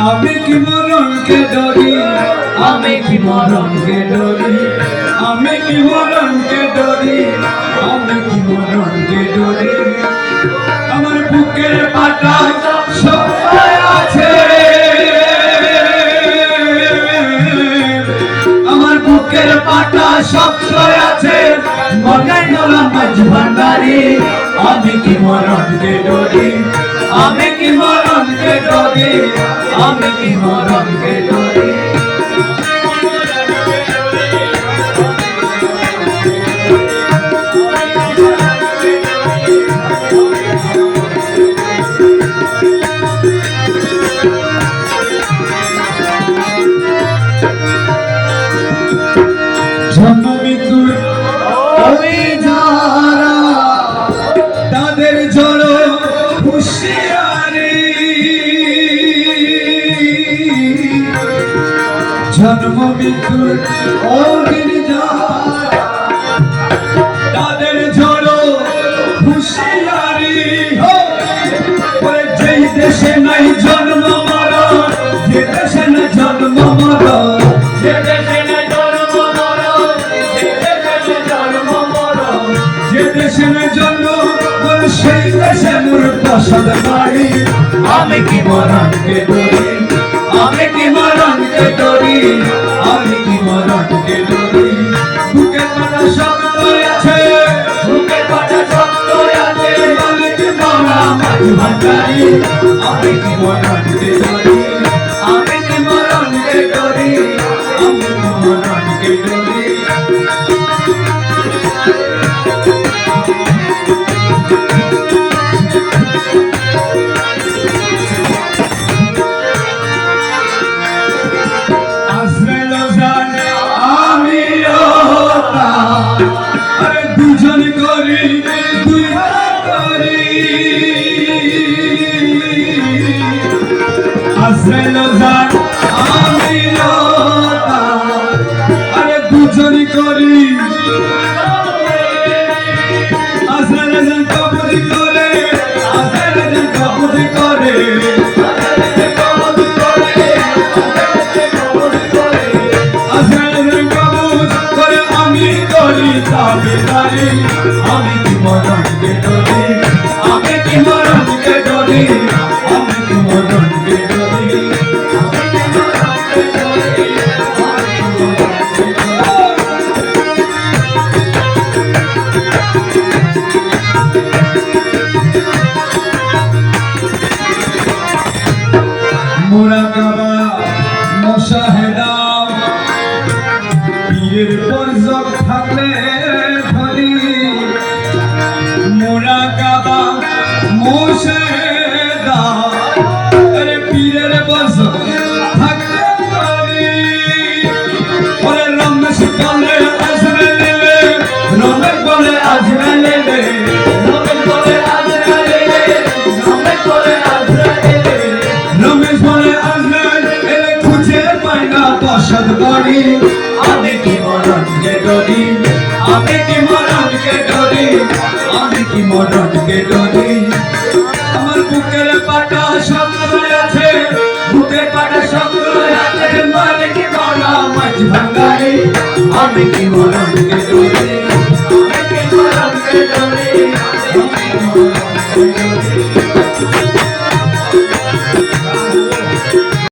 আমি কি মরণকে ডরি আমি কি মরণকে ডরি আমি কি মরণকে ডরি আমি কি মরণকে ডরি আমার বুকের পাটা সবাই আছে। আমার বুকের পাটা সবসময় আছে। মনে নলা মাঝ ভান্ডারি। আমি কি মরণকে ডরি আমি কি মরণকে ডরি? আমি কি মরণকে ডরি? জন্ম মৃত্যুর অগ্নি তাদের জড় হুঁশিয়ারি যেই দেশে নাই জন্ম মরণ যে দেশে না জন্ম মরণ। যে দেশে নাই জন্ম মরণ, যে দেশে না জন্ম সেই দেশে মোর প্রসাদ বাড়ি। আমি কি মরণকে ডরি মাঝ ভান্ডারি আমি কি মরণকে ডরি আমি কি মরণকে ডরি আমি কি মরণকে ডরি আজরাইল জান আমিও তা আরে দুজন করি আজরাইলের কবজ করে আমি তাবেদারি আমি কি ডরি আমি কি আমি কি মোশাহেদা পীরের পরজক থাকলে ধরি মোরাকাবা মোশাহেদা আরে পীরের পরজক থাকলে ধরি ওরে রমেশ বলে আজরে লেলে রমেশ বলে আজরে লেলে পাশাদ বাড়ি আমি কি মরণকে ডরি? আমি কি মরণকে ডরি? আমি কি মরণকে ডরি? আমার বুকের পাটা সংগ্রহ আছে। বুকের পাটা সংগ্রহ আছে। মানে কি মরা মাঝ ভাঙ্গারি আমি কি মরণকে ডরি? আমি কি মরণকে ডরি?